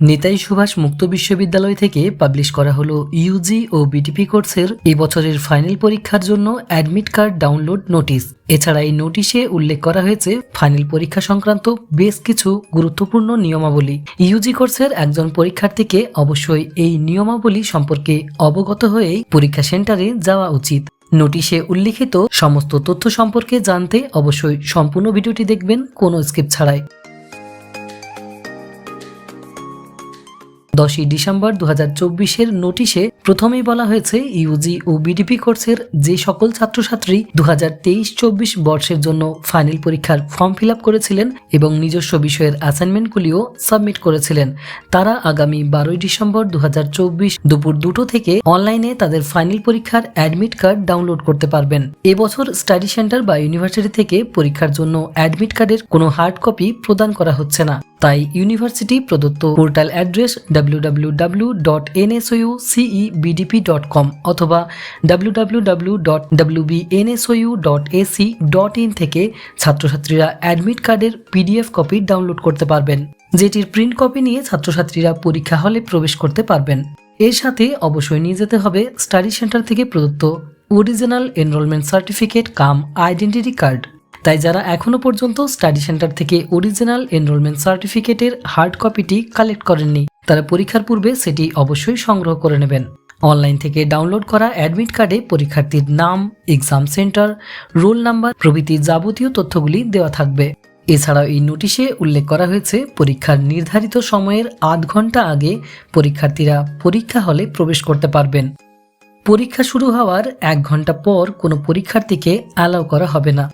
নেতাজি সুভাষ মুক্ত বিশ্ববিদ্যালয় থেকে পাবলিশ করা হলো ইউজি ও বিটিপি কোর্সের এই বছরের ফাইনাল পরীক্ষার জন্য অ্যাডমিট কার্ড ডাউনলোড নোটিশ এছাড়া এই নোটিশে উল্লেখ করা হয়েছে ফাইনাল পরীক্ষা সংক্রান্ত বেশ কিছু গুরুত্বপূর্ণ নিয়মাবলী। ইউজি কোর্সের একজন পরীক্ষার্থীকে অবশ্যই এই নিয়মাবলী সম্পর্কে অবগত হয়েই পরীক্ষা সেন্টারে যাওয়া উচিত। নোটিশে উল্লিখিত সমস্ত তথ্য সম্পর্কে জানতে অবশ্যই সম্পূর্ণ ভিডিওটি দেখবেন, কোনো স্কিপ ছাড়াই। দশই ডিসেম্বর দু হাজার চব্বিশের নোটিশে প্রথমেই বলা হয়েছে ইউজি ও বিডিপি কোর্সের যে সকল ছাত্রছাত্রী দু হাজার তেইশ চব্বিশ বর্ষের জন্য ফাইনাল পরীক্ষার ফর্ম ফিল আপ করেছিলেন এবং নিজস্ব বিষয়ের অ্যাসাইনমেন্টগুলিও সাবমিট করেছিলেন। তারা আগামী বারোই ডিসেম্বর দু হাজার চব্বিশ দুপুর দুটো থেকে অনলাইনে তাদের ফাইনাল পরীক্ষার অ্যাডমিট কার্ড ডাউনলোড করতে পারবেন। এবছর স্টাডি সেন্টার বা ইউনিভার্সিটি থেকে পরীক্ষার জন্য অ্যাডমিট কার্ডের কোনো হার্ড কপি প্রদান করা হচ্ছে না। তাই ইউনিভার্সিটি প্রদত্ত পোর্টাল অ্যাড্রেস www.nsoucebdp.com অথবা www.wbnsou.ac.in থেকে ছাত্রছাত্রীরা অ্যাডমিট কার্ডের পিডিএফ কপি ডাউনলোড করতে পারবেন, যেটির প্রিন্ট কপি নিয়ে ছাত্রছাত্রীরা পরীক্ষা হলে প্রবেশ করতে পারবেন। এর সাথে অবশ্যই নিয়ে যেতে হবে স্টাডি সেন্টার থেকে প্রদত্ত original enrolment certificate cum identity card তাই যারা এখনও পর্যন্ত স্টাডি সেন্টার থেকে অরিজিনাল এনরোলমেন্ট সার্টিফিকেটের হার্ড কপিটি কালেক্ট করেননি, তারা পরীক্ষার পূর্বে সেটি অবশ্যই সংগ্রহ করে নেবেন। অনলাইন থেকে ডাউনলোড করা অ্যাডমিট কার্ডে পরীক্ষার্থীর নাম, এক্সাম সেন্টার, রোল নাম্বার প্রভৃতি যাবতীয় তথ্যগুলি দেওয়া থাকবে। এছাড়াও এই নোটিশে উল্লেখ করা হয়েছে, পরীক্ষার নির্ধারিত সময়ের আধ ঘণ্টা আগে পরীক্ষার্থীরা পরীক্ষা হলে প্রবেশ করতে পারবেন। পরীক্ষা শুরু হওয়ার এক ঘণ্টা পর কোনো পরীক্ষার্থীকে অ্যালাউ করা হবে না।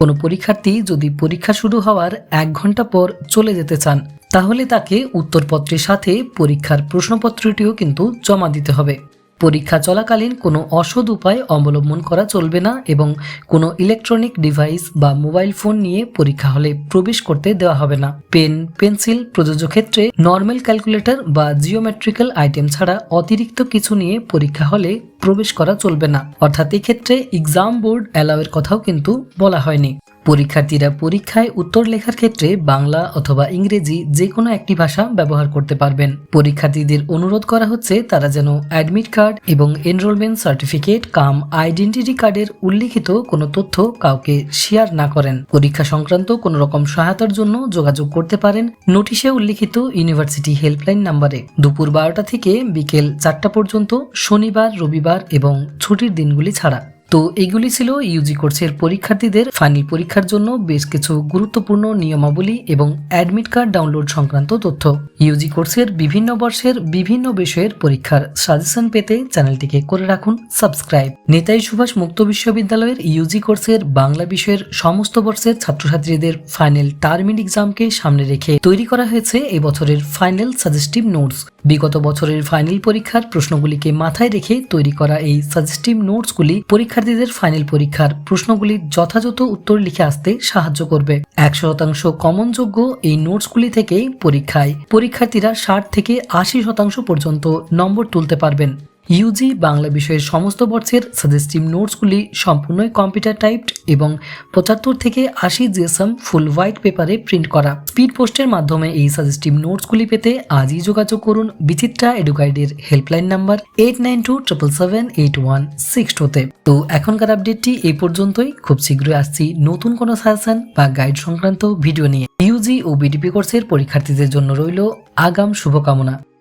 কোনো পরীক্ষার্থী যদি পরীক্ষা শুরু হওয়ার এক ঘণ্টা পর চলে যেতে চান, তাহলে তাকে উত্তরপত্রের সাথে পরীক্ষার প্রশ্নপত্রটিও কিন্তু জমা দিতে হবে। পরীক্ষা চলাকালীন কোনো অসৎ উপায় অবলম্বন করা চলবে না এবং কোনো ইলেকট্রনিক ডিভাইস বা মোবাইল ফোন নিয়ে পরীক্ষা হলে প্রবেশ করতে দেওয়া হবে না। পেন, পেন্সিল প্রযোজ্য ক্ষেত্রে নর্মাল ক্যালকুলেটর বা জিওমেট্রিক্যাল আইটেম ছাড়া অতিরিক্ত কিছু নিয়ে পরীক্ষা হলে প্রবেশ করা চলবে না। অর্থাৎ এক্ষেত্রে এক্সাম বোর্ড অ্যালাউয়ের কথাও কিন্তু বলা হয়নি। পরীক্ষার্থীরা পরীক্ষায় উত্তর লেখার ক্ষেত্রে বাংলা অথবা ইংরেজি যে কোনো একটি ভাষা ব্যবহার করতে পারবেন। পরীক্ষার্থীদের অনুরোধ করা হচ্ছে, তারা যেন অ্যাডমিট কার্ড এবং এনরোলমেন্ট সার্টিফিকেট, কাম আইডেন্টিটি কার্ডের উল্লিখিত কোনো তথ্য কাউকে শেয়ার না করেন। পরীক্ষা সংক্রান্ত কোনো রকম সহায়তার জন্য যোগাযোগ করতে পারেন নোটিশে উল্লিখিত ইউনিভার্সিটি হেল্পলাইন নাম্বারে। দুপুর বারোটা থেকে বিকেল চারটা পর্যন্ত শনিবার, রবিবার এবং ছুটির দিনগুলি ছাড়া। তো এগুলি ছিল ইউজি কোর্সের পরীক্ষার্থীদের ফাইনাল পরীক্ষার জন্য বেশ কিছু গুরুত্বপূর্ণ নিয়মাবলী এবং অ্যাডমিট কার্ড ডাউনলোড সংক্রান্ত তথ্য। ইউজি কোর্সের বিভিন্ন বর্ষের বিভিন্ন বিষয়ের পরীক্ষার সাজেশন পেতে চ্যানেলটিকে করে রাখুন সাবস্ক্রাইব নেতাজি সুভাষ মুক্ত বিশ্ববিদ্যালয়ের ইউজি কোর্সের বাংলা বিষয়ের সমস্ত বর্ষের ছাত্রছাত্রীদের ফাইনাল টার্মিন এক্সামকে সামনে রেখে তৈরি করা হয়েছে এবছরের ফাইনাল সাজেস্টিভ নোটস বিগত বছরের ফাইনাল পরীক্ষার প্রশ্নগুলিকে মাথায় রেখে তৈরি করা এই সাজেস্টিভ নোটসগুলি পরীক্ষার্থীদের ফাইনাল পরীক্ষার প্রশ্নগুলির যথাযথ উত্তর লিখে আসতে সাহায্য করবে। একশো শতাংশ কমনযোগ্য এই নোটসগুলি থেকেই পরীক্ষায় পরীক্ষার্থীরা ষাট থেকে আশি শতাংশ পর্যন্ত নম্বর তুলতে পারবেন। ইউজি বাংলা বিষয়ের সমস্ত বর্ষের সাজেস্টিভ নোটসগুলি সম্পূর্ণই কম্পিউটার টাইপড এবং পঁচাত্তর থেকে আশি জিএসএম ফুল হোয়াইট পেপারে প্রিন্ট করা। স্পিড পোস্টের মাধ্যমে এই সাজেস্টিভ নোটসগুলি পেতে আজই যোগাযোগ করুন Bichitra এডুকাইডের helpline number eight nine two triple seven eight one six টুতে তো। এখনকার আপডেটটি এই পর্যন্তই। খুব শীঘ্রই আসছি নতুন কোনো সাজেশন বা গাইড সংক্রান্ত ভিডিও নিয়ে। ইউজি ও বিডিপি কোর্সের পরীক্ষার্থীদের জন্য রইল আগাম শুভকামনা।